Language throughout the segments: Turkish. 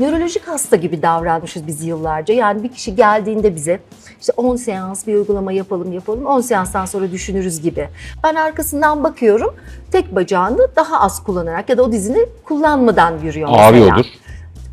nörolojik hasta gibi davranmışız biz yıllarca. Yani bir kişi geldiğinde bize işte 10 seans bir uygulama yapalım yapalım 10 seanstan sonra düşünürüz gibi. Ben arkasından bakıyorum tek bacağını daha az kullanarak ya da o dizini kullanmadan yürüyor mesela. Ağrıyordur.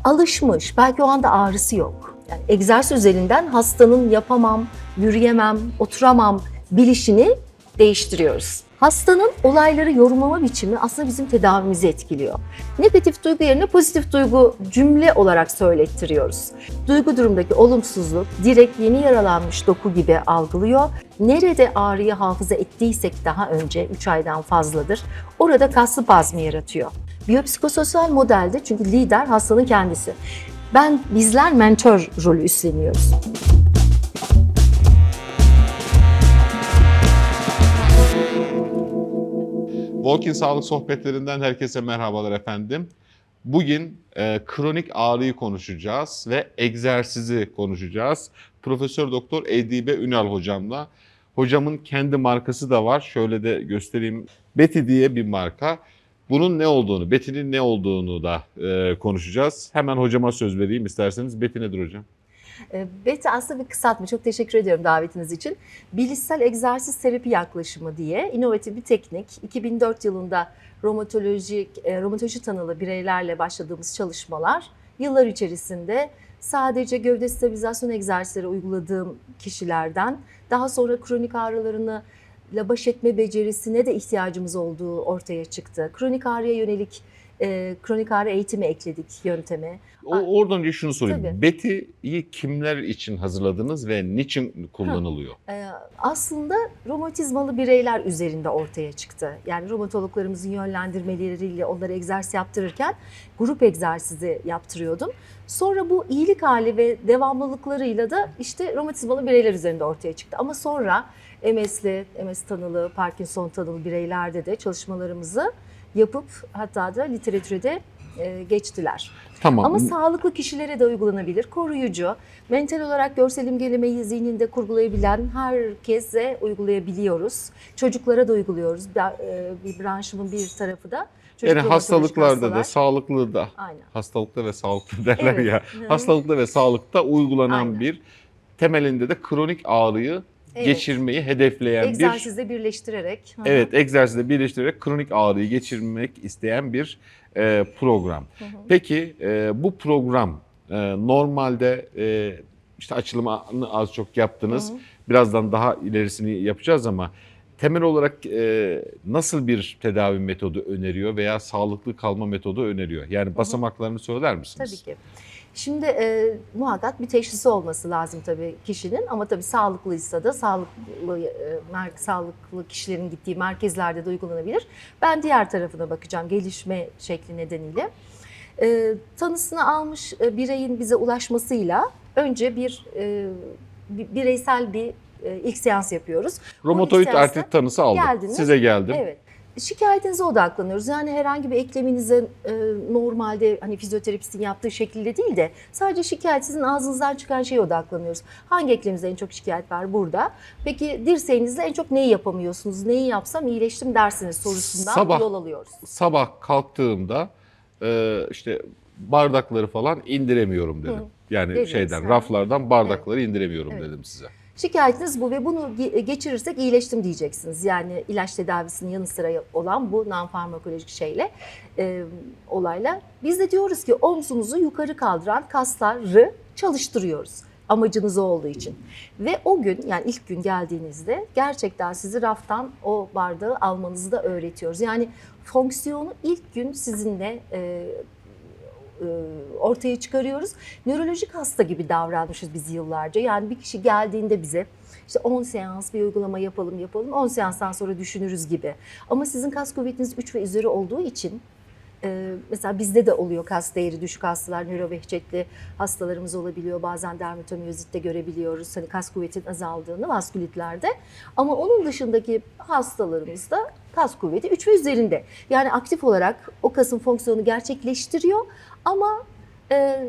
Alışmış belki o anda ağrısı yok. Yani egzersiz üzerinden hastanın yapamam, yürüyemem, oturamam bilişini değiştiriyoruz. Hastanın olayları yorumlama biçimi aslında bizim tedavimizi etkiliyor. Negatif duygu yerine pozitif duygu cümle olarak söylettiriyoruz. Duygu durumdaki olumsuzluk direkt yeni yaralanmış doku gibi algılıyor. Nerede ağrıyı hafıza ettiysek daha önce 3 aydan fazladır orada kaslı bazmı yaratıyor. Biyopsikososyal modelde çünkü lider hastanın kendisi. Ben bizler mentor rolü üstleniyoruz. Walking Sağlık Sohbetlerinden herkese merhabalar efendim. Bugün e, kronik ağrıyı konuşacağız ve egzersizi konuşacağız. Profesör Doktor Edibe Ünal hocamla. Hocamın kendi markası da var. Şöyle de göstereyim. Betty diye bir marka. Bunun ne olduğunu, Betty'nin ne olduğunu da e, konuşacağız. Hemen hocama söz vereyim isterseniz. Betty nedir hocam? E, Beti aslında bir kısaltma. Çok teşekkür ediyorum davetiniz için. Bilişsel egzersiz terapi yaklaşımı diye inovatif bir teknik. 2004 yılında romatolojik, e, romatoloji tanılı bireylerle başladığımız çalışmalar yıllar içerisinde sadece gövde stabilizasyon egzersizleri uyguladığım kişilerden daha sonra kronik ağrılarını ile baş etme becerisine de ihtiyacımız olduğu ortaya çıktı. Kronik ağrıya yönelik e, kronik ağrı eğitimi ekledik yönteme. O, oradan önce şunu sorayım. Tabii. Betty'yi kimler için hazırladınız ve niçin kullanılıyor? Ee, aslında romatizmalı bireyler üzerinde ortaya çıktı. Yani romatologlarımızın yönlendirmeleriyle onlara egzersiz yaptırırken grup egzersizi yaptırıyordum. Sonra bu iyilik hali ve devamlılıklarıyla da işte romatizmalı bireyler üzerinde ortaya çıktı. Ama sonra MS'li, MS tanılı, Parkinson tanılı bireylerde de çalışmalarımızı yapıp hatta da literatüre de e, geçtiler. Tamam. Ama sağlıklı kişilere de uygulanabilir. Koruyucu, mental olarak görsel imgelemeyi zihninde kurgulayabilen herkese uygulayabiliyoruz. Çocuklara da uyguluyoruz. Bir, e, bir branşımın bir tarafı da. çocuk yani hastalıklarda da, sağlıklı da, Aynen. hastalıkta ve sağlıklı derler Evet. ya. Hastalıkta ve sağlıkta uygulanan Aynen. bir temelinde de kronik ağrıyı Evet. geçirmeyi hedefleyen bir Egzersizle birleştirerek. Hı hı. evet egzersizle birleştirerek kronik ağrıyı geçirmek isteyen bir e, program. Hı hı. Peki e, bu program e, normalde e, işte açılımını az çok yaptınız. Hı hı. Birazdan daha ilerisini yapacağız ama temel olarak e, nasıl bir tedavi metodu öneriyor veya sağlıklı kalma metodu öneriyor? Yani basamaklarını söyler misiniz? Tabii ki. Şimdi e, muhakkak bir teşhisi olması lazım tabii kişinin ama tabii sağlıklıysa da sağlıklı e, sağlıklı kişilerin gittiği merkezlerde de uygulanabilir. Ben diğer tarafına bakacağım gelişme şekli nedeniyle. E, tanısını almış e, bireyin bize ulaşmasıyla önce bir, e, bir bireysel bir e, ilk seans yapıyoruz. Romatoid seansta artrit tanısı aldım. geldiniz. Size geldim. Evet. Şikayetinize odaklanıyoruz. Yani herhangi bir ekleminize e, normalde hani fizyoterapistin yaptığı şekilde değil de sadece şikayet sizin ağzınızdan çıkan şeye odaklanıyoruz. Hangi ekleminizde en çok şikayet var burada? Peki dirseğinizde en çok neyi yapamıyorsunuz? Neyi yapsam iyileştim dersiniz sorusundan Sabah- yol alıyoruz. Sabah kalktığımda e, işte bardakları falan indiremiyorum dedim. Hı. Yani Dediniz, şeyden ha. raflardan bardakları indiremiyorum Evet. dedim size. Şikayetiniz bu ve bunu ge- geçirirsek iyileştim diyeceksiniz. Yani ilaç tedavisinin yanı sıra olan bu non-farmakolojik şeyle, e, olayla. Biz de diyoruz ki omzunuzu yukarı kaldıran kasları çalıştırıyoruz. Amacınız olduğu için. Ve o gün yani ilk gün geldiğinizde gerçekten sizi raftan o bardağı almanızı da öğretiyoruz. Yani fonksiyonu ilk gün sizinle e, e, ortaya çıkarıyoruz. Nörolojik hasta gibi davranmışız biz yıllarca. Yani bir kişi geldiğinde bize işte 10 seans bir uygulama yapalım yapalım 10 seanstan sonra düşünürüz gibi. Ama sizin kas kuvvetiniz 3 ve üzeri olduğu için e, mesela bizde de oluyor kas değeri düşük hastalar, nörovehçetli hastalarımız olabiliyor. Bazen dermatomiyozitte görebiliyoruz. Hani kas kuvvetinin azaldığını vaskülitlerde. Ama onun dışındaki hastalarımızda kas kuvveti 3 ve üzerinde. Yani aktif olarak o kasın fonksiyonu gerçekleştiriyor ama e,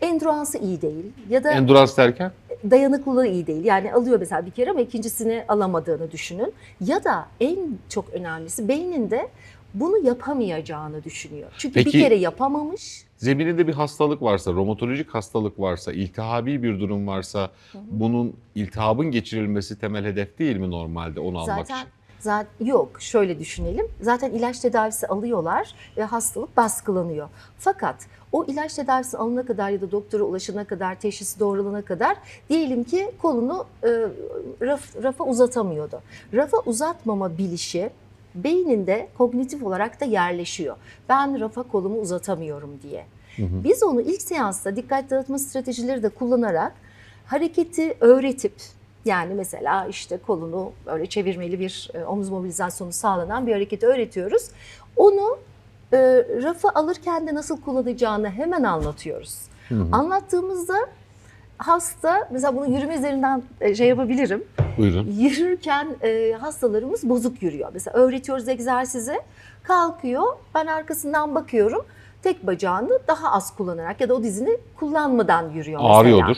endüransı iyi değil ya da Endurans derken? dayanıklılığı iyi değil. Yani alıyor mesela bir kere ama ikincisini alamadığını düşünün. Ya da en çok önemlisi beyninde bunu yapamayacağını düşünüyor. Çünkü Peki- bir kere yapamamış. Zemininde bir hastalık varsa, romatolojik hastalık varsa, iltihabi bir durum varsa bunun iltihabın geçirilmesi temel hedef değil mi normalde onu almak Zaten için? Zaten yok şöyle düşünelim. Zaten ilaç tedavisi alıyorlar ve hastalık baskılanıyor. Fakat o ilaç tedavisi alana kadar ya da doktora ulaşana kadar, teşhisi doğrulana kadar diyelim ki kolunu e, raf, rafa uzatamıyordu. Rafa uzatmama bilişi beyninde kognitif olarak da yerleşiyor. Ben rafa kolumu uzatamıyorum diye. Biz onu ilk seansta dikkat dağıtma stratejileri de kullanarak hareketi öğretip yani mesela işte kolunu böyle çevirmeli bir e, omuz mobilizasyonu sağlanan bir hareketi öğretiyoruz. Onu e, rafı alırken de nasıl kullanacağını hemen anlatıyoruz. Anlattığımızda hasta mesela bunu yürüme üzerinden e, şey yapabilirim. Buyurun. Yürürken e, hastalarımız bozuk yürüyor. Mesela öğretiyoruz egzersizi. Kalkıyor. Ben arkasından bakıyorum. Tek bacağını daha az kullanarak ya da o dizini kullanmadan yürüyor mesela. Ağrıyordur.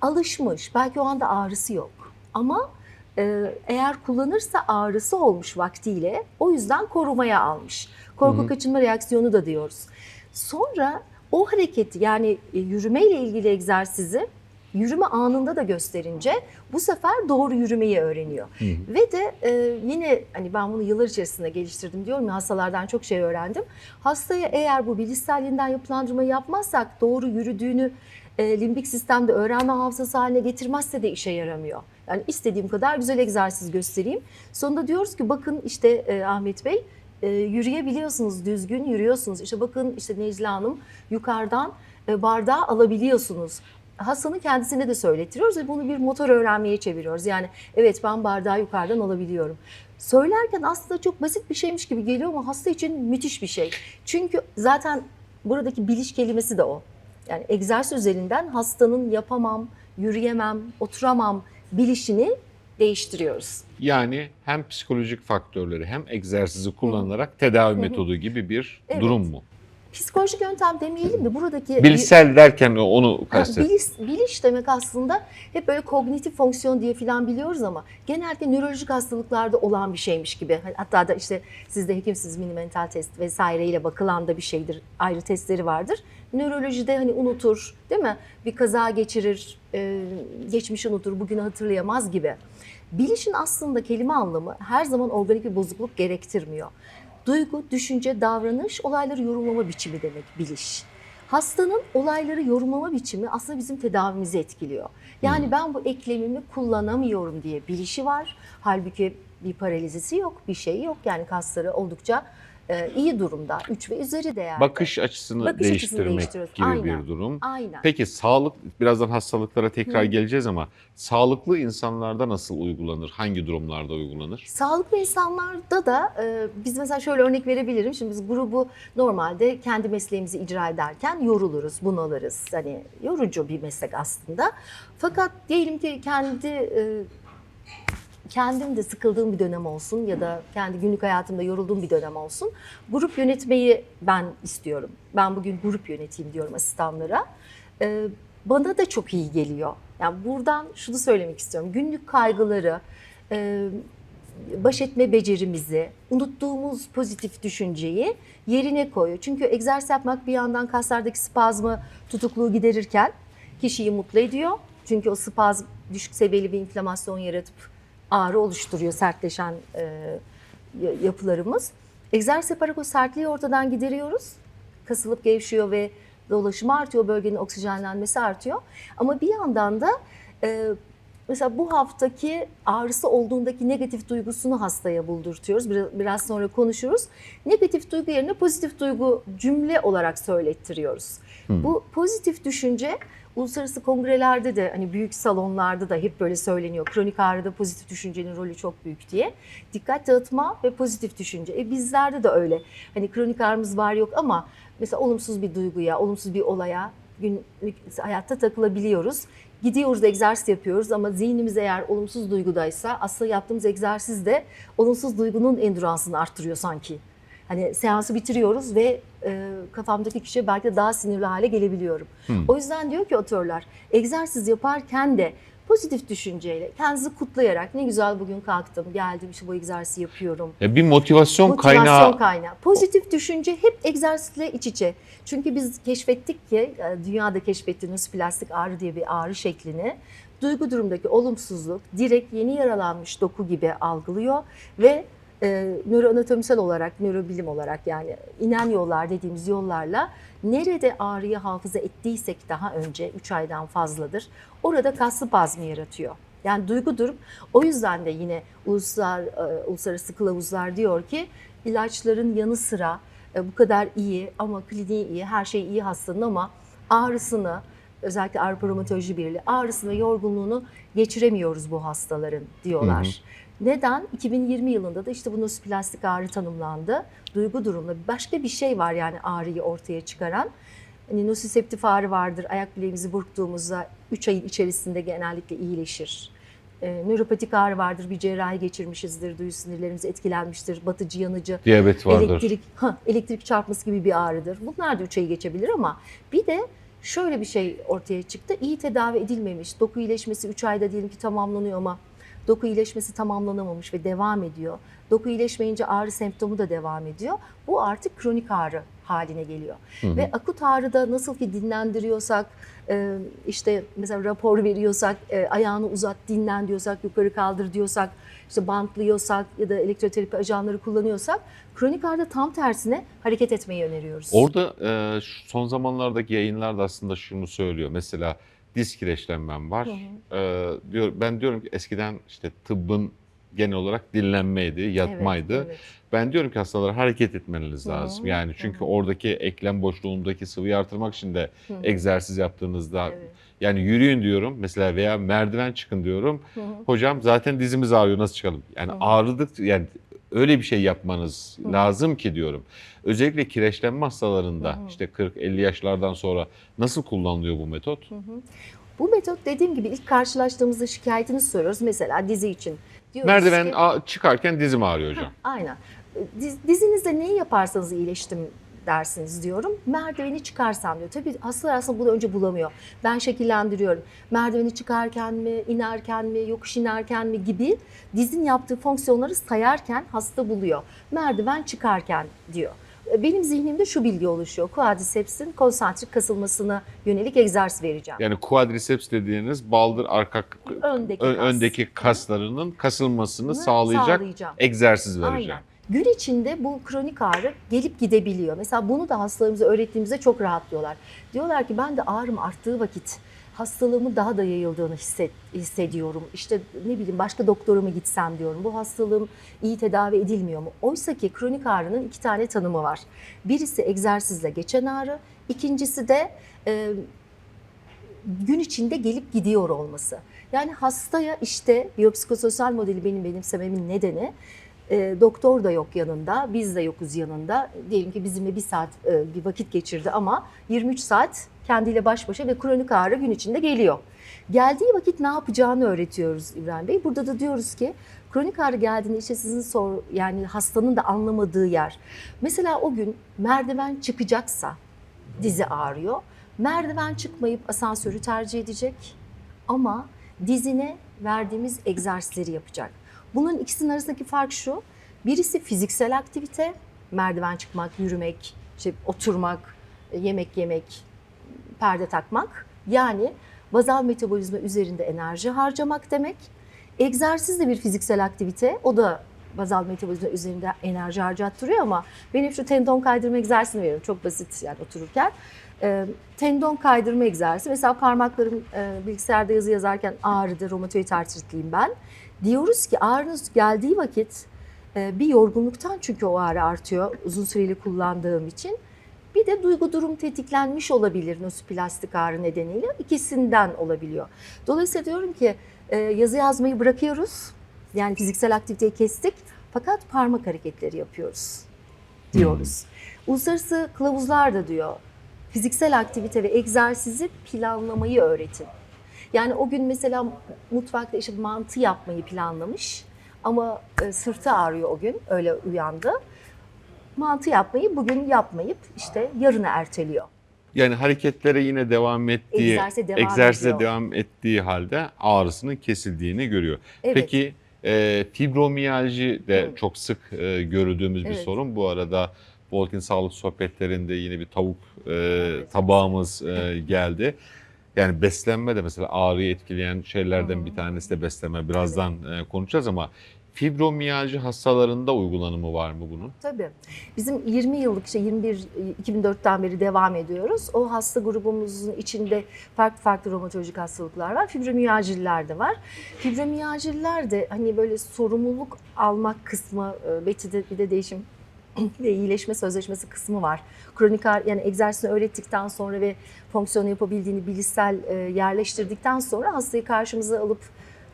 Alışmış. Belki o anda ağrısı yok. Ama e, eğer kullanırsa ağrısı olmuş vaktiyle o yüzden korumaya almış. Korku Hı hı. kaçınma reaksiyonu da diyoruz. Sonra o hareketi yani e, yürümeyle ilgili egzersizi yürüme anında da gösterince bu sefer doğru yürümeyi öğreniyor. Hı hı. Ve de e, yine hani ben bunu yıllar içerisinde geliştirdim diyorum ya hastalardan çok şey öğrendim. Hastaya eğer bu bilişselliğinden yapılandırmayı yapmazsak doğru yürüdüğünü e, limbik sistemde öğrenme hafızası haline getirmezse de işe yaramıyor. Yani istediğim kadar güzel egzersiz göstereyim. Sonunda diyoruz ki bakın işte e, Ahmet Bey e, yürüyebiliyorsunuz, düzgün yürüyorsunuz. İşte bakın işte Necla Hanım yukarıdan e, bardağı alabiliyorsunuz. Hastanın kendisine de söylettiriyoruz ve bunu bir motor öğrenmeye çeviriyoruz. Yani evet ben bardağı yukarıdan alabiliyorum. Söylerken aslında çok basit bir şeymiş gibi geliyor ama hasta için müthiş bir şey. Çünkü zaten buradaki biliş kelimesi de o. Yani egzersiz üzerinden hastanın yapamam, yürüyemem, oturamam bilişini değiştiriyoruz. Yani hem psikolojik faktörleri hem egzersizi kullanarak tedavi metodu gibi bir Evet. durum mu? Psikolojik yöntem demeyelim de buradaki Bilişsel derken onu kastet. Biliş, biliş demek aslında hep böyle kognitif fonksiyon diye falan biliyoruz ama genellikle nörolojik hastalıklarda olan bir şeymiş gibi. Hatta da işte siz de hekimsiniz mini mental test vesaireyle bakılan da bir şeydir. Ayrı testleri vardır. Nörolojide hani unutur değil mi? Bir kaza geçirir, e, geçmişi unutur, bugünü hatırlayamaz gibi. Bilişin aslında kelime anlamı her zaman organik bir bozukluk gerektirmiyor. Duygu, düşünce, davranış, olayları yorumlama biçimi demek biliş. Hastanın olayları yorumlama biçimi aslında bizim tedavimizi etkiliyor. Yani ben bu eklemimi kullanamıyorum diye bilişi var. Halbuki bir paralizisi yok, bir şey yok. Yani kasları oldukça e, iyi durumda. 3 ve üzeri değerde. Bakış açısını Bakış açısını değiştirmek değiştiriyoruz. gibi Aynen. bir durum. Aynen. Peki sağlık, birazdan hastalıklara tekrar Hı. geleceğiz ama sağlıklı insanlarda nasıl uygulanır? Hangi durumlarda uygulanır? Sağlıklı insanlarda da e, biz mesela şöyle örnek verebilirim. Şimdi biz grubu normalde kendi mesleğimizi icra ederken yoruluruz, bunalırız. Hani yorucu bir meslek aslında. Fakat diyelim ki kendi e, kendim de sıkıldığım bir dönem olsun ya da kendi günlük hayatımda yorulduğum bir dönem olsun. Grup yönetmeyi ben istiyorum. Ben bugün grup yöneteyim diyorum asistanlara. E, bana da çok iyi geliyor. Yani buradan şunu söylemek istiyorum. Günlük kaygıları, e, baş etme becerimizi, unuttuğumuz pozitif düşünceyi yerine koyuyor. Çünkü egzersiz yapmak bir yandan kaslardaki spazmı, tutukluğu giderirken kişiyi mutlu ediyor. Çünkü o spazm düşük seviyeli bir inflamasyon yaratıp ağrı oluşturuyor sertleşen e, ya- yapılarımız. Egzersiz yaparak o sertliği ortadan gideriyoruz. Kasılıp gevşiyor ve dolaşımı artıyor, bölgenin oksijenlenmesi artıyor. Ama bir yandan da e, mesela bu haftaki ağrısı olduğundaki negatif duygusunu hastaya buldurtuyoruz. Biraz, biraz sonra konuşuruz. Negatif duygu yerine pozitif duygu cümle olarak söylettiriyoruz. Hmm. Bu pozitif düşünce uluslararası kongrelerde de hani büyük salonlarda da hep böyle söyleniyor. Kronik ağrıda pozitif düşüncenin rolü çok büyük diye. Dikkat dağıtma ve pozitif düşünce. E bizlerde de öyle. Hani kronik ağrımız var yok ama mesela olumsuz bir duyguya, olumsuz bir olaya günlük hayatta takılabiliyoruz. Gidiyoruz egzersiz yapıyoruz ama zihnimiz eğer olumsuz duygudaysa aslında yaptığımız egzersiz de olumsuz duygunun endüransını arttırıyor sanki. Hani seansı bitiriyoruz ve e, kafamdaki kişiye belki de daha sinirli hale gelebiliyorum. Hmm. O yüzden diyor ki otörler egzersiz yaparken de Pozitif düşünceyle, kendinizi kutlayarak ne güzel bugün kalktım, geldim işte bu egzersizi yapıyorum. Ya bir motivasyon, Motivasyon kaynağı kaynağı. Pozitif düşünce hep egzersizle iç içe. Çünkü biz keşfettik ki e, dünyada keşfettiğimiz plastik ağrı diye bir ağrı şeklini duygu durumdaki olumsuzluk direkt yeni yaralanmış doku gibi algılıyor ve e, nöroanatomisel olarak, nörobilim olarak yani inen yollar dediğimiz yollarla nerede ağrıyı hafıza ettiysek daha önce 3 aydan fazladır orada kas spazmı yaratıyor. Yani duygu durum o yüzden de yine uluslar, e, uluslararası kılavuzlar diyor ki ilaçların yanı sıra e, bu kadar iyi ama kliniği iyi, her şey iyi hastanın ama ağrısını özellikle Avrupa Romatoloji Birliği ağrısını ve yorgunluğunu geçiremiyoruz bu hastaların diyorlar. Hı Neden? 2020 yılında da işte bu nosplastik ağrı tanımlandı. Duygu durumla başka bir şey var yani ağrıyı ortaya çıkaran. Hani nosiseptif ağrı vardır. Ayak bileğimizi burktuğumuzda 3 ayın içerisinde genellikle iyileşir. E, nöropatik ağrı vardır. Bir cerrahi geçirmişizdir. Duyu sinirlerimiz etkilenmiştir. Batıcı, yanıcı, diyabet vardır. elektrik ha, elektrik çarpması gibi bir ağrıdır. Bunlar da 3 ayı geçebilir ama bir de şöyle bir şey ortaya çıktı. İyi tedavi edilmemiş. Doku iyileşmesi 3 ayda diyelim ki tamamlanıyor ama doku iyileşmesi tamamlanamamış ve devam ediyor. Doku iyileşmeyince ağrı semptomu da devam ediyor. Bu artık kronik ağrı haline geliyor. Hı hı. Ve akut ağrıda nasıl ki dinlendiriyorsak, e, işte mesela rapor veriyorsak, e, ayağını uzat, dinlen diyorsak, yukarı kaldır diyorsak, işte bantlıyorsak ya da elektroterapi ajanları kullanıyorsak, kronik ağrıda tam tersine hareket etmeyi öneriyoruz. Orada e, son zamanlardaki yayınlarda aslında şunu söylüyor. Mesela diz kireçlenmem var. Hı E, diyor ben diyorum ki eskiden işte tıbbın genel olarak dinlenmeydi, yatmaydı. Evet, evet. Ben diyorum ki hastalara hareket etmeniz Hı, lazım. Yani çünkü hı. oradaki eklem boşluğundaki sıvıyı artırmak için de Hı hı. egzersiz yaptığınızda Evet. yani yürüyün diyorum mesela veya merdiven çıkın diyorum. Hı hı. Hocam zaten dizimiz ağrıyor nasıl çıkalım? Yani Hı. ağrıdık yani öyle bir şey yapmanız Hı. lazım ki diyorum. Özellikle kireçlenme hastalarında Hı işte 40-50 yaşlardan sonra nasıl kullanılıyor bu metot? Hı hı. Bu metot dediğim gibi ilk karşılaştığımızda şikayetini soruyoruz. Mesela dizi için. Diyoruz Merdiven ki- çıkarken dizim ağrıyor hocam. Aynen. Diz, dizinizde neyi yaparsanız iyileştim dersiniz diyorum. Merdiveni çıkarsam diyor. Tabii hastalar aslında bunu önce bulamıyor. Ben şekillendiriyorum. Merdiveni çıkarken mi, inerken mi, yokuş inerken mi gibi dizin yaptığı fonksiyonları sayarken hasta buluyor. Merdiven çıkarken diyor. Benim zihnimde şu bilgi oluşuyor. Quadriceps'in konsantrik kasılmasına yönelik egzersiz vereceğim. Yani quadriceps dediğiniz baldır arka Öndeki ö- kas. öndeki kaslarının kasılmasını sağlayacak egzersiz vereceğim. Aynen. Gün içinde bu kronik ağrı gelip gidebiliyor. Mesela bunu da hastalarımıza öğrettiğimizde çok rahatlıyorlar. Diyorlar ki ben de ağrım arttığı vakit hastalığımın daha da yayıldığını hisset, hissediyorum. İşte ne bileyim başka doktora mı gitsem diyorum. Bu hastalığım iyi tedavi edilmiyor mu? Oysa ki kronik ağrının iki tane tanımı var. Birisi egzersizle geçen ağrı, ikincisi de e, gün içinde gelip gidiyor olması. Yani hastaya işte biyopsikososyal modeli benim benimsememin nedeni e, doktor da yok yanında, biz de yokuz yanında. Diyelim ki bizimle bir saat e, bir vakit geçirdi ama 23 saat kendiyle baş başa ve kronik ağrı gün içinde geliyor. Geldiği vakit ne yapacağını öğretiyoruz İbrahim Bey. Burada da diyoruz ki kronik ağrı geldiğinde işte sizin sor yani hastanın da anlamadığı yer. Mesela o gün merdiven çıkacaksa dizi ağrıyor. Merdiven çıkmayıp asansörü tercih edecek ama dizine verdiğimiz egzersizleri yapacak. Bunun ikisinin arasındaki fark şu. Birisi fiziksel aktivite, merdiven çıkmak, yürümek, işte oturmak, yemek yemek, perde takmak. Yani bazal metabolizma üzerinde enerji harcamak demek. Egzersiz de bir fiziksel aktivite. O da bazal metabolizma üzerinde enerji harcattırıyor ama benim şu tendon kaydırma egzersizini veriyorum. Çok basit yani otururken. Ee, tendon kaydırma egzersizi. Mesela parmaklarım e, bilgisayarda yazı yazarken ağrıdı, romatoid artritliyim ben. Diyoruz ki ağrınız geldiği vakit e, bir yorgunluktan çünkü o ağrı artıyor uzun süreli kullandığım için. Bir de duygu durum tetiklenmiş olabilir nosiplastik ağrı nedeniyle. İkisinden olabiliyor. Dolayısıyla diyorum ki e, yazı yazmayı bırakıyoruz. Yani fiziksel aktiviteyi kestik. Fakat parmak hareketleri yapıyoruz diyoruz. Uluslararası kılavuzlar da diyor fiziksel aktivite ve egzersizi planlamayı öğretin. Yani o gün mesela mutfakta işte mantı yapmayı planlamış ama e, sırtı ağrıyor o gün öyle uyandı. Mantı yapmayı bugün yapmayıp işte yarına erteliyor. Yani hareketlere yine devam ettiği, Egzersize devam egzersize ediyor. devam ettiği halde ağrısının kesildiğini görüyor. Evet. Peki e, fibromiyalji de Hı. çok sık e, gördüğümüz bir Evet. sorun. Bu arada Volkin Sağlık Sohbetlerinde yine bir tavuk e, Evet. tabağımız e, geldi. Yani beslenme de mesela ağrıyı etkileyen şeylerden bir tanesi de beslenme. Birazdan e, konuşacağız ama fibromiyalji hastalarında uygulanımı var mı bunun? Tabii. Bizim 20 yıllık işte 21 2004'ten beri devam ediyoruz. O hasta grubumuzun içinde farklı farklı romatolojik hastalıklar var. Fibromiyaljiler de var. Fibromiyaljiler de hani böyle sorumluluk almak kısmı e, Betty'de bir de değişim ve iyileşme sözleşmesi kısmı var. Kronik ağrı yani egzersizini öğrettikten sonra ve fonksiyonu yapabildiğini bilişsel e, yerleştirdikten sonra hastayı karşımıza alıp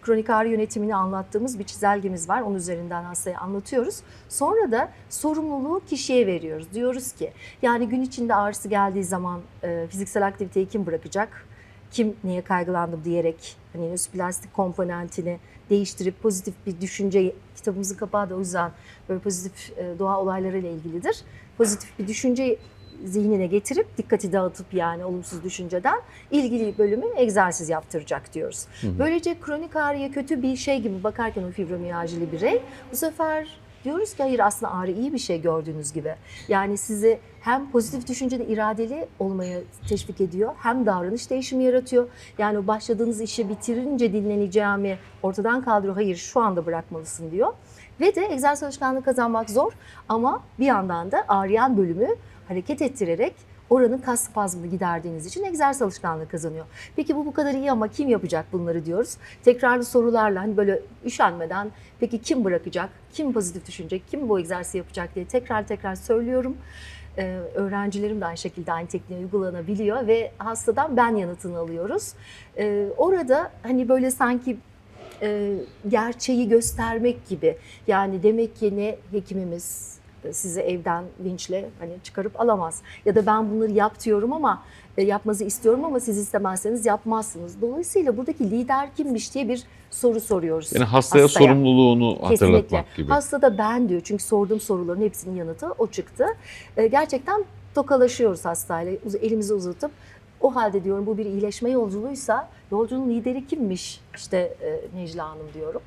kronik ağrı yönetimini anlattığımız bir çizelgemiz var. Onun üzerinden hastaya anlatıyoruz. Sonra da sorumluluğu kişiye veriyoruz. Diyoruz ki yani gün içinde ağrısı geldiği zaman e, fiziksel aktiviteyi kim bırakacak? Kim niye kaygılandım diyerek hani nöroplastik komponentini değiştirip pozitif bir düşünce kitabımızın kapağı da o yüzden böyle pozitif e, doğa olaylarıyla ilgilidir. Pozitif bir düşünce zihnine getirip dikkati dağıtıp yani olumsuz düşünceden ilgili bölümü egzersiz yaptıracak diyoruz. Hı hı. Böylece kronik ağrıya kötü bir şey gibi bakarken o fibromiyajili birey bu sefer diyoruz ki hayır aslında ağrı iyi bir şey gördüğünüz gibi. Yani sizi hem pozitif düşüncede iradeli olmaya teşvik ediyor hem davranış değişimi yaratıyor. Yani o başladığınız işi bitirince dinleneceğimi ortadan kaldırıyor. Hayır şu anda bırakmalısın diyor. Ve de egzersiz alışkanlığı kazanmak zor ama bir yandan da ağrıyan bölümü hareket ettirerek oranın kas spazmını giderdiğiniz için egzersiz alışkanlığı kazanıyor. Peki bu bu kadar iyi ama kim yapacak bunları diyoruz. Tekrarlı sorularla hani böyle üşenmeden peki kim bırakacak, kim pozitif düşünecek, kim bu egzersizi yapacak diye tekrar tekrar söylüyorum. Ee, öğrencilerim de aynı şekilde aynı tekniği uygulanabiliyor ve hastadan ben yanıtını alıyoruz. Ee, orada hani böyle sanki e, gerçeği göstermek gibi yani demek ki ne hekimimiz sizi evden vinçle hani çıkarıp alamaz. Ya da ben bunları yap diyorum ama e, yapmanızı istiyorum ama siz istemezseniz yapmazsınız. Dolayısıyla buradaki lider kimmiş diye bir soru soruyoruz. Yani hastaya, Hastaya. sorumluluğunu hatırlatmak gibi. Hasta da ben diyor çünkü sorduğum soruların hepsinin yanıtı o çıktı. E, gerçekten tokalaşıyoruz hastayla elimizi uzatıp o halde diyorum bu bir iyileşme yolculuğuysa yolculuğun lideri kimmiş işte e, Necla Hanım diyorum.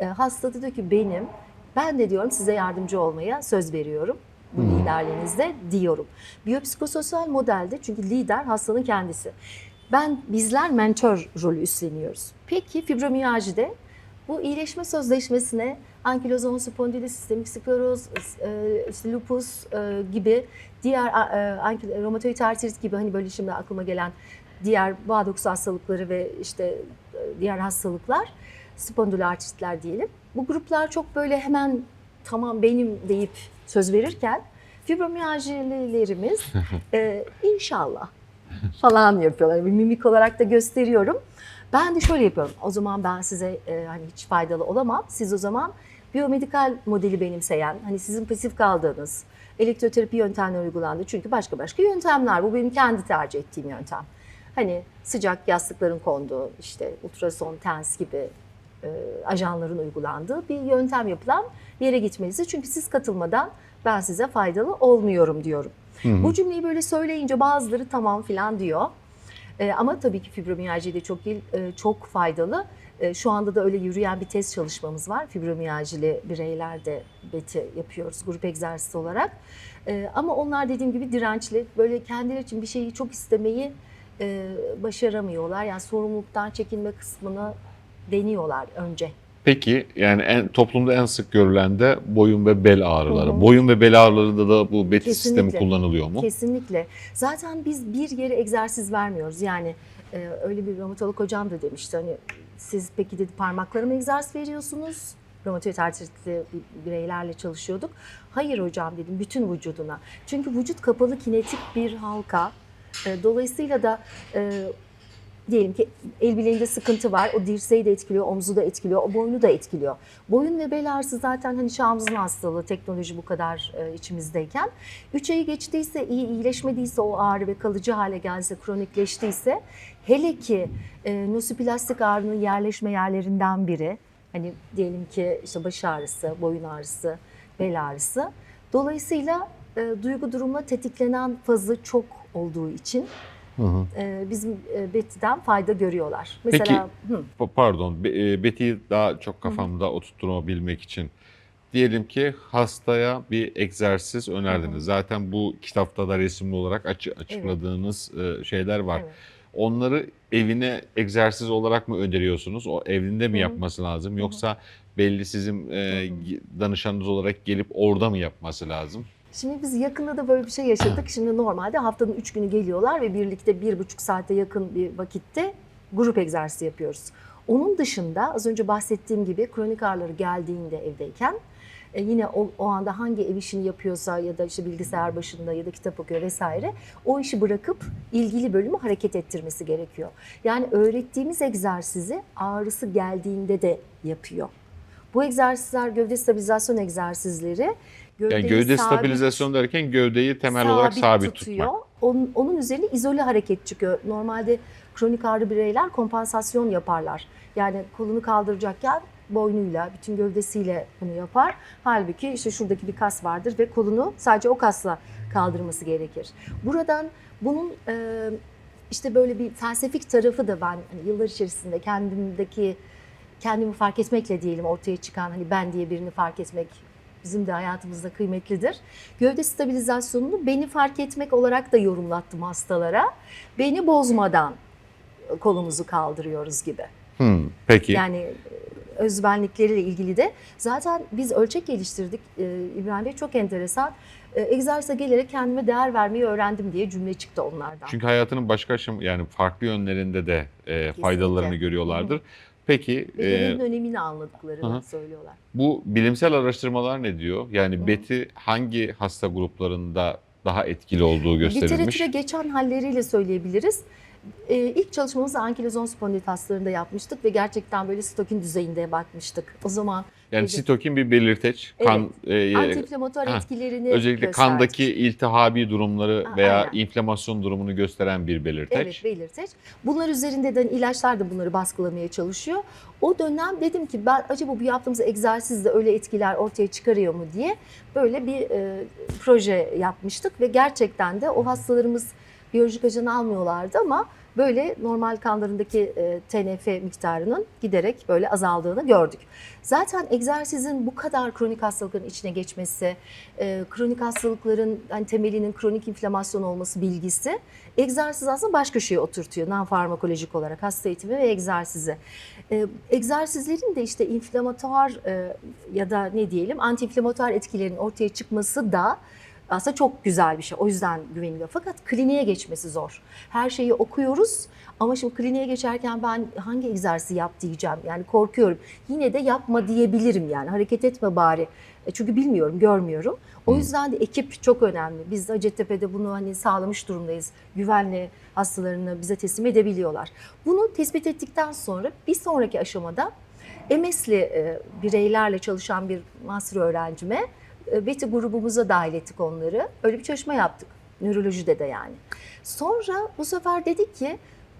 E, hasta diyor ki benim ben de diyorum size yardımcı olmaya söz veriyorum bu Hmm. liderliğinizde diyorum. Biyopsikososyal modelde çünkü lider hastanın kendisi. Ben bizler mentor rolü üstleniyoruz. Peki fibromiyajide bu iyileşme sözleşmesine ankilozom spondilis, sistemik skleroz, e, lupus e, gibi diğer e, romatoid artrit gibi hani böyle şimdi aklıma gelen diğer bağ dokusu hastalıkları ve işte diğer hastalıklar spondiloartritler diyelim. Bu gruplar çok böyle hemen tamam benim deyip söz verirken fibromiyaljilerimiz e, inşallah falan yapıyorlar. Bir mimik olarak da gösteriyorum. Ben de şöyle yapıyorum. O zaman ben size e, hani hiç faydalı olamam. Siz o zaman biyomedikal modeli benimseyen, hani sizin pasif kaldığınız elektroterapi yöntemleri uygulandı. Çünkü başka başka yöntemler. Bu benim kendi tercih ettiğim yöntem. Hani sıcak yastıkların konduğu, işte ultrason, tens gibi ajanların uygulandığı bir yöntem yapılan bir yere gitmelisiniz. Çünkü siz katılmadan ben size faydalı olmuyorum diyorum. Hı hı. Bu cümleyi böyle söyleyince bazıları tamam filan diyor. E, ama tabii ki fibromiyalji de çok değil, e, çok faydalı. E, şu anda da öyle yürüyen bir test çalışmamız var. Fibromiyajili bireylerde beti yapıyoruz grup egzersizi olarak. E, ama onlar dediğim gibi dirençli. Böyle kendileri için bir şeyi çok istemeyi e, başaramıyorlar. Yani sorumluluktan çekinme kısmını deniyorlar önce. Peki yani en, toplumda en sık görülen de boyun ve bel ağrıları. Hı hı. Boyun ve bel ağrılarında da bu beti sistemi Kesinlikle. kullanılıyor mu? Kesinlikle. Zaten biz bir yere egzersiz vermiyoruz. Yani e, öyle bir romatolog hocam da demişti hani siz peki dedi parmaklara mı egzersiz veriyorsunuz? Romatoid artritli bi- bireylerle çalışıyorduk. Hayır hocam dedim bütün vücuduna. Çünkü vücut kapalı kinetik bir halka. E, dolayısıyla da e, diyelim ki el bileğinde sıkıntı var. O dirseği de etkiliyor, omzu da etkiliyor, o boynu da etkiliyor. Boyun ve bel ağrısı zaten hani çağımızın hastalığı, teknoloji bu kadar e, içimizdeyken. 3 ayı geçtiyse, iyi iyileşmediyse o ağrı ve kalıcı hale gelse, kronikleştiyse hele ki e, nosiplastik ağrının yerleşme yerlerinden biri, hani diyelim ki işte baş ağrısı, boyun ağrısı, bel ağrısı. Dolayısıyla e, duygu durumla tetiklenen fazı çok olduğu için Hı hı. e, bizim e, Betty'den fayda görüyorlar. Mesela hı, Pa- Pardon, Be- e, Betty'yi daha çok kafamda oturtturabilmek için. Diyelim ki hastaya bir egzersiz önerdiniz. Hı hı. Zaten bu kitapta da resimli olarak açı- açıkladığınız e, şeyler var. evet. Onları evine egzersiz olarak mı öneriyorsunuz? O evinde mi Hı hı. yapması lazım? hı. Yoksa belli sizin e, Hı hı. danışanınız olarak gelip orada mı yapması lazım? Şimdi biz yakında da böyle bir şey yaşadık. Şimdi normalde haftanın üç günü geliyorlar ve birlikte bir buçuk saate yakın bir vakitte grup egzersizi yapıyoruz. Onun dışında az önce bahsettiğim gibi kronik ağrıları geldiğinde evdeyken e, yine o, o anda hangi ev işini yapıyorsa ya da işte bilgisayar başında ya da kitap okuyor vesaire o işi bırakıp ilgili bölümü hareket ettirmesi gerekiyor. Yani öğrettiğimiz egzersizi ağrısı geldiğinde de yapıyor. Bu egzersizler gövde stabilizasyon egzersizleri. Yani gövdeyi gövde sabit- stabilizasyon derken gövdeyi temel olarak sabit tutuyor. tutmak. Onun, onun üzerine izole hareket çıkıyor. Normalde kronik ağrı bireyler kompansasyon yaparlar. Yani kolunu kaldıracakken boynuyla, bütün gövdesiyle bunu yapar. Halbuki işte şuradaki bir kas vardır ve kolunu sadece o kasla kaldırması gerekir. Buradan bunun e, işte böyle bir felsefik tarafı da ben hani yıllar içerisinde kendimdeki kendimi fark etmekle diyelim ortaya çıkan hani ben diye birini fark etmek bizim de hayatımızda kıymetlidir. Gövde stabilizasyonunu beni fark etmek olarak da yorumlattım hastalara. Beni bozmadan kolumuzu kaldırıyoruz gibi. Hmm, peki. Yani e, özbenlikleriyle ilgili de zaten biz ölçek geliştirdik. Ee, İbrahim Bey çok enteresan. Ee, egzersize gelerek kendime değer vermeyi öğrendim diye cümle çıktı onlardan. Çünkü hayatının başka aşam yani farklı yönlerinde de e, faydalarını görüyorlardır. Peki Ve e, önemini anladıklarını hı. söylüyorlar. bu bilimsel araştırmalar ne diyor? Yani Hı. beti hangi hasta gruplarında daha etkili olduğu gösterilmiş? Literatüre geçen halleriyle söyleyebiliriz. Ee, ilk çalışmamızı ankilozon spondilit hastalarında yapmıştık ve gerçekten böyle stokin düzeyinde bakmıştık. O zaman Yani Evet. sitokin bir belirteç. Kan e, antiinflamatuar ha, etkilerini özellikle gösterdik. kandaki iltihabi durumları Ha, veya aynen. inflamasyon durumunu gösteren bir belirteç. Evet belirteç. Bunlar üzerinde de ilaçlar da bunları baskılamaya çalışıyor. O dönem dedim ki ben acaba bu yaptığımız egzersiz de öyle etkiler ortaya çıkarıyor mu diye böyle bir e, proje yapmıştık ve gerçekten de o hastalarımız biyolojik ajan almıyorlardı ama böyle normal kanlarındaki e, TNF miktarının giderek böyle azaldığını gördük. Zaten egzersizin bu kadar kronik hastalıkların içine geçmesi, e, kronik hastalıkların hani temelinin kronik inflamasyon olması bilgisi egzersiz aslında başka şeye oturtuyor non farmakolojik olarak hasta eğitimi ve egzersizi. E, egzersizlerin de işte inflamatuar ya da ne diyelim antiinflamatuar etkilerin ortaya çıkması da aslında çok güzel bir şey. O yüzden güveniliyor. Fakat kliniğe geçmesi zor. Her şeyi okuyoruz ama şimdi kliniğe geçerken ben hangi egzersizi yap diyeceğim. Yani korkuyorum. Yine de yapma diyebilirim yani. Hareket etme bari. E, Çünkü bilmiyorum, görmüyorum. O yüzden de ekip çok önemli. Biz de Hacettepe'de bunu hani sağlamış durumdayız. Güvenli hastalarını bize teslim edebiliyorlar. Bunu tespit ettikten sonra bir sonraki aşamada MS'li e, bireylerle çalışan bir master öğrencime e, Betty grubumuza dahil ettik onları. Öyle bir çalışma yaptık. Nörolojide de yani. Sonra bu sefer dedik ki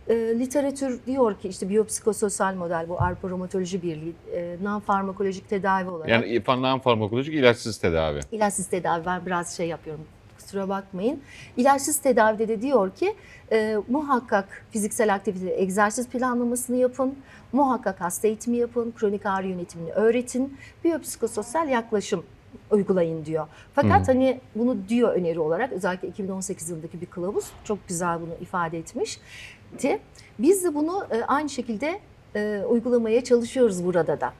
e, literatür diyor ki işte biyopsikososyal model bu Avrupa Romatoloji Birliği e, non farmakolojik tedavi olarak. Yani non farmakolojik ilaçsız tedavi. İlaçsız tedavi ben biraz şey yapıyorum kusura bakmayın. İlaçsız tedavide de diyor ki e, muhakkak fiziksel aktivite, egzersiz planlamasını yapın, muhakkak hasta eğitimi yapın, kronik ağrı yönetimini öğretin, biyopsikososyal yaklaşım uygulayın diyor. Fakat Hı. hani bunu diyor öneri olarak özellikle 2018 yılındaki bir kılavuz çok güzel bunu ifade etmişti. Biz de bunu e, aynı şekilde e, uygulamaya çalışıyoruz burada da.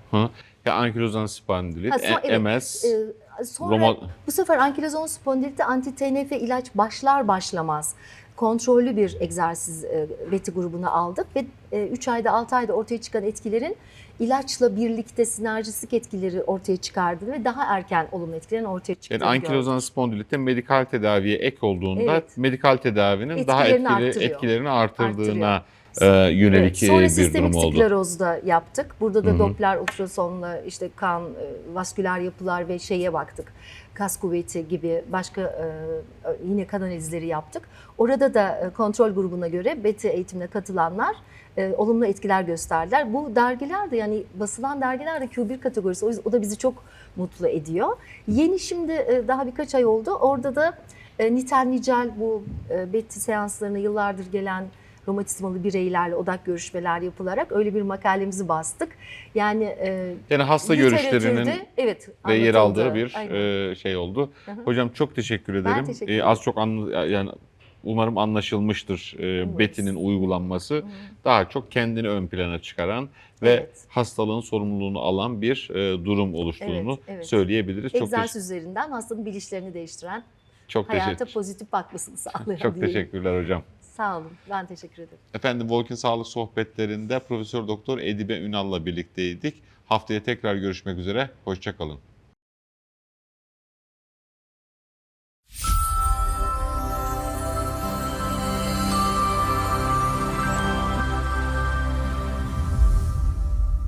Ya ankilozan spondilit, Ha, so- e- evet. MS, E, sonra Roma- bu sefer ankilozon spondilitte anti-TNF ilaç başlar başlamaz kontrollü bir egzersiz e, beti grubuna aldık ve 3 ayda 6 ayda ortaya çıkan etkilerin ilaçla birlikte sinerjistik etkileri ortaya çıkardığını ve daha erken olumlu etkilerin ortaya çıktığını yani ankilozan spondilitte medikal tedaviye ek olduğunda Evet. medikal tedavinin daha Etkilerini etkili arttırıyor. etkilerini artırdığına e, yönelik Evet, sonra bir sistemik durum oldu. sklerozda yaptık. Burada da Hı hı. Doppler ultrasonla işte kan, e, vasküler yapılar ve şeye baktık. Kas kuvveti gibi başka e, yine kan analizleri yaptık. Orada da e, kontrol grubuna göre BETI eğitimine katılanlar e, olumlu etkiler gösterdiler. Bu dergiler de yani basılan dergiler de Q1 kategorisi. O, yüzden, o da bizi çok mutlu ediyor. Yeni şimdi e, daha birkaç ay oldu. Orada da e, nitel nicel bu e, BETI seanslarına yıllardır gelen romatizmalı bireylerle odak görüşmeler yapılarak öyle bir makalemizi bastık. Yani e, Yani hasta görüşlerinin evet ve yer aldığı bir Aynen. e, şey oldu. Hı hı. Hocam çok teşekkür ederim. teşekkür E, ederim. az çok anla, yani umarım anlaşılmıştır e, Evet. betinin uygulanması. Hı. Daha çok kendini ön plana çıkaran ve Evet. hastalığın sorumluluğunu alan bir e, durum oluştuğunu Evet, evet. söyleyebiliriz. Çok, Egzersiz teş- üzerinden hastanın bilişlerini değiştiren, çok, hayata teşekkür, pozitif bakmasını sağlayan çok diyelim. teşekkürler hocam. Sağ olun. Ben teşekkür ederim. Efendim Walking Sağlık Sohbetlerinde Profesör Doktor Edibe Ünal'la birlikteydik. Haftaya tekrar görüşmek üzere. Hoşçakalın.